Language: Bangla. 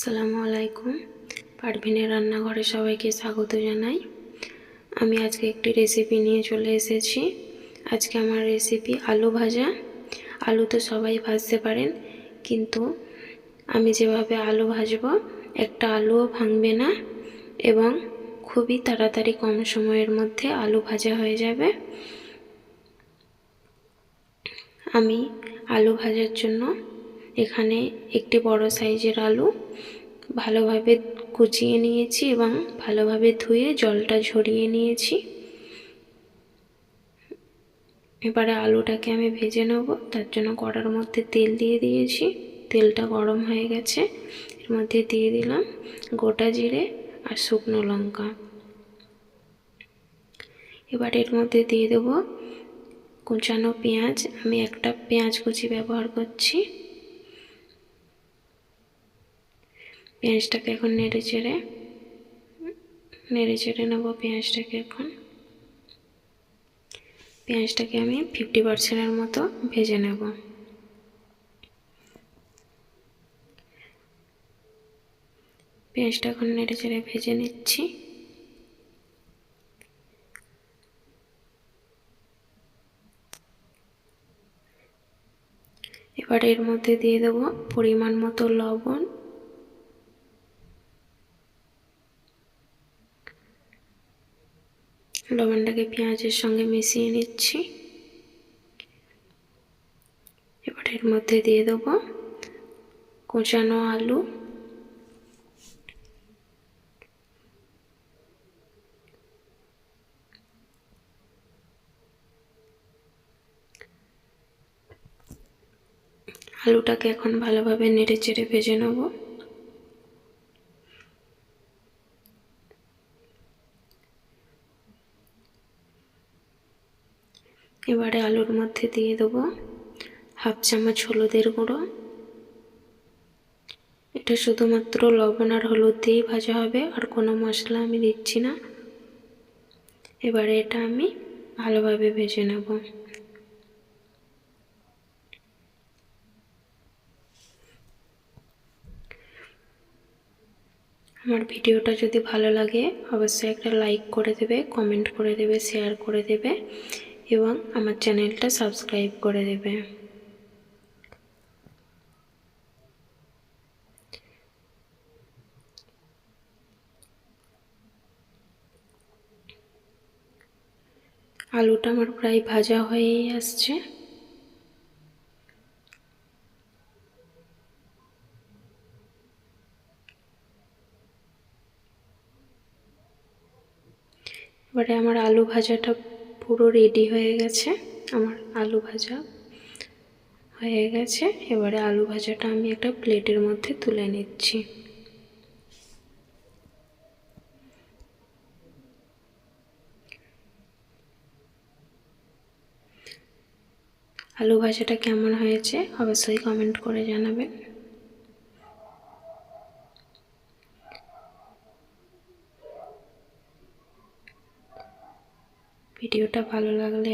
আসসালামু আলাইকুম। পারভিনের রান্নাঘরে সবাইকে স্বাগত জানাই। আমি আজকে একটি রেসিপি নিয়ে চলে এসেছি। আজকে আমার রেসিপি আলু ভাজা। আলু তো সবাই ভাজতে পারেন, কিন্তু আমি যেভাবে আলু ভাজবো, একটা আলুও ভাঙবে না এবং খুবই তাড়াতাড়ি কম সময়ের মধ্যে আলু ভাজা হয়ে যাবে। আমি আলু ভাজার জন্য এখানে একটি বড় সাইজের আলু ভালোভাবে কুচিয়ে নিয়েছি এবং ভালোভাবে ধুয়ে জলটা ঝরিয়ে নিয়েছি। এবারে আলুটাকে আমি ভেজে নেব, তার জন্য কড়ার মধ্যে তেল দিয়ে দিয়েছি। তেলটা গরম হয়ে গেছে, এর মধ্যে দিয়ে দিলাম গোটা জিরে আর শুকনো লঙ্কা। এবার এর মধ্যে দিয়ে দেব কুচানো পেঁয়াজ। আমি একটা পেঁয়াজ কুচি ব্যবহার করছি। পেঁয়াজটাকে এখন নেড়ে চেড়ে নেড়ে চেড়ে নেব পেঁয়াজটাকে এখন। পেঁয়াজটাকে আমি ফিফটি পার্সেন্টের মতো ভেজে নেব। পেঁয়াজটা এখন নেড়ে চেড়ে ভেজে নিচ্ছি। এবার এর মধ্যে দিয়ে দেবো পরিমাণ মতো লবণ লবণটাকে পেঁয়াজের সঙ্গে মিশিয়ে নিচ্ছি। এবার এর মধ্যে দিয়ে দেব কোচানো আলু। আলুটাকে এখন ভালোভাবে নেড়ে চেড়ে ভেজে নেব। এবারে আলুর মধ্যে দিয়ে দেবো হাফ চামচ হলুদের গুঁড়ো। এটা শুধুমাত্র লবণ আর হলুদ দিয়েই ভাজা হবে, আর কোনো মশলা আমি দিচ্ছি না। এবারে এটা আমি ভালোভাবে ভেজে নেব। আমার ভিডিওটা যদি ভালো লাগে, অবশ্যই একটা লাইক করে দেবে, কমেন্ট করে দেবে, শেয়ার করে দেবে। এবং আমার চ্যানেলটা সাবস্ক্রাইব করে দেবে। আলুটা আমার প্রায় ভাজা হয়েই আসছে। এবারে আমার আলু ভাজাটা পুরো রেডি হয়ে গেছে। আমার আলু ভাজা হয়ে গেছে। এবারে আলু ভাজাটা আমি একটা প্লেটের মধ্যে তুলে নিচ্ছি। আলু ভাজাটা কেমন হয়েছে অবশ্যই কমেন্ট করে জানাবেন। ভিডিওটা ভালো লাগলে